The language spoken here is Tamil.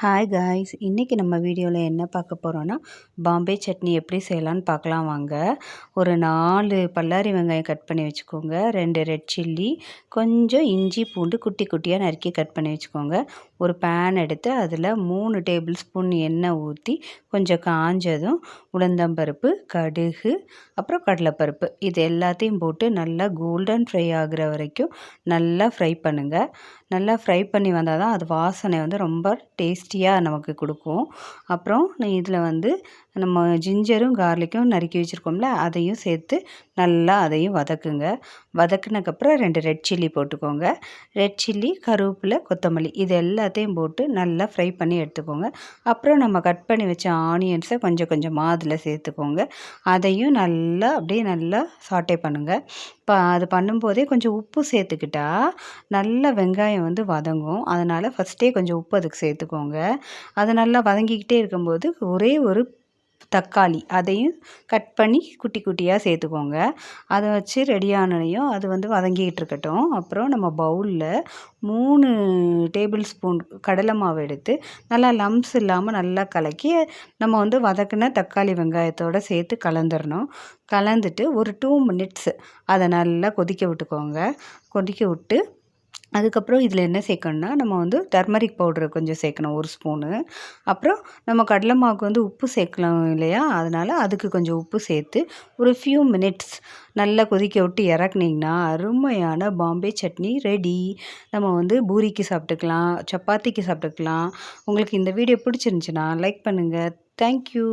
ஹாய் காய்ஸ் இன்றைக்கி நம்ம வீடியோவில் என்ன பார்க்க போகிறோன்னா பாம்பே சட்னி எப்படி செய்யலான்னு பார்க்கலாம் வாங்க. ஒரு நாலு பல்லாரி வெங்காயம் கட் பண்ணி வச்சுக்கோங்க. ரெண்டு ரெட் சில்லி கொஞ்சம் இஞ்சி பூண்டு குட்டி குட்டியாக நறுக்கி கட் பண்ணி வச்சுக்கோங்க. ஒரு பேன் எடுத்து அதில் மூணு டேபிள் ஸ்பூன் எண்ணெய் ஊற்றி கொஞ்சம் காஞ்சதும் உளுந்தம்பருப்பு கடுகு அப்புறம் கடலைப்பருப்பு. இது எல்லாத்தையும் போட்டு நல்லா கோல்டன் ஃப்ரை ஆகிற வரைக்கும் நல்லா ஃப்ரை பண்ணுங்கள் நல்லா ஃப்ரை பண்ணி வந்தால் தான் அது வாசனை வந்து ரொம்ப டேஸ்டியாக நமக்கு கொடுக்கும். அப்புறம் இதில் வந்து நம்ம ஜிஞ்சரும் கார்லிக்கும் நறுக்கி வச்சுருக்கோம்ல அதையும் சேர்த்து நல்லா அதையும் வதக்குங்க. வதக்குனதுக்கப்புறம் ரெண்டு ரெட் சில்லி போட்டுக்கோங்க. ரெட் சில்லி கருவேப்பிலை கொத்தமல்லி இது எல்லாத்தையும் போட்டு நல்லா ஃப்ரை பண்ணி எடுத்துக்கோங்க. அப்புறம் நம்ம கட் பண்ணி வச்ச ஆனியன்ஸை கொஞ்சம் கொஞ்சமாக அதில் சேர்த்துக்கோங்க. அதையும் நல்லா அப்படியே நல்லா சாட்டே பண்ணுங்கள் இப்போ அது பண்ணும்போதே கொஞ்சம் உப்பு சேர்த்துக்கிட்டா நல்லா வெங்காயம் வந்து வதங்கும். அதனால் ஃபஸ்ட்டே கொஞ்சம் உப்பு அதுக்கு சேர்த்துக்கோங்க. அது நல்லா வதங்கிக்கிட்டே இருக்கும்போது ஒரே ஒரு தக்காளி அதையும் கட் பண்ணி குட்டி குட்டியாக சேர்த்துக்கோங்க. அதை வச்சு ரெடியானதையும் அது வந்து வதங்கிக்கிட்டு இருக்கட்டும். அப்புறம் நம்ம பவுலில் மூணு டேபிள் ஸ்பூன் கடலை மாவு எடுத்து நல்லா லம்ஸ் இல்லாமல் நல்லா கலக்கி நம்ம வந்து வதக்கின தக்காளி வெங்காயத்தோடு சேர்த்து கலந்துடணும் கலந்துட்டு ஒரு டூ மினிட்ஸ் அதை நல்லா கொதிக்க விட்டுக்கோங்க. கொதிக்க விட்டு அதுக்கப்புறம் இதில் என்ன சேர்க்கணுன்னா நம்ம வந்து டர்மரிக் பவுட்ரு கொஞ்சம் சேர்க்கணும் ஒரு ஸ்பூனு. அப்புறம் நம்ம கடலை மாவுக்கு வந்து உப்பு சேர்க்கலாம் இல்லையா? அதனால் அதுக்கு கொஞ்சம் உப்பு சேர்த்து ஒரு ஃபியூ மினிட்ஸ் நல்லா கொதிக்க விட்டு இறக்குனிங்கன்னா அருமையான பாம்பே சட்னி ரெடி நம்ம வந்து பூரிக்கு சாப்பிட்டுக்கலாம் சப்பாத்திக்கு சாப்பிட்டுக்கலாம். உங்களுக்கு இந்த வீடியோ பிடிச்சிருந்துச்சின்னா லைக் பண்ணுங்கள் தேங்க்யூ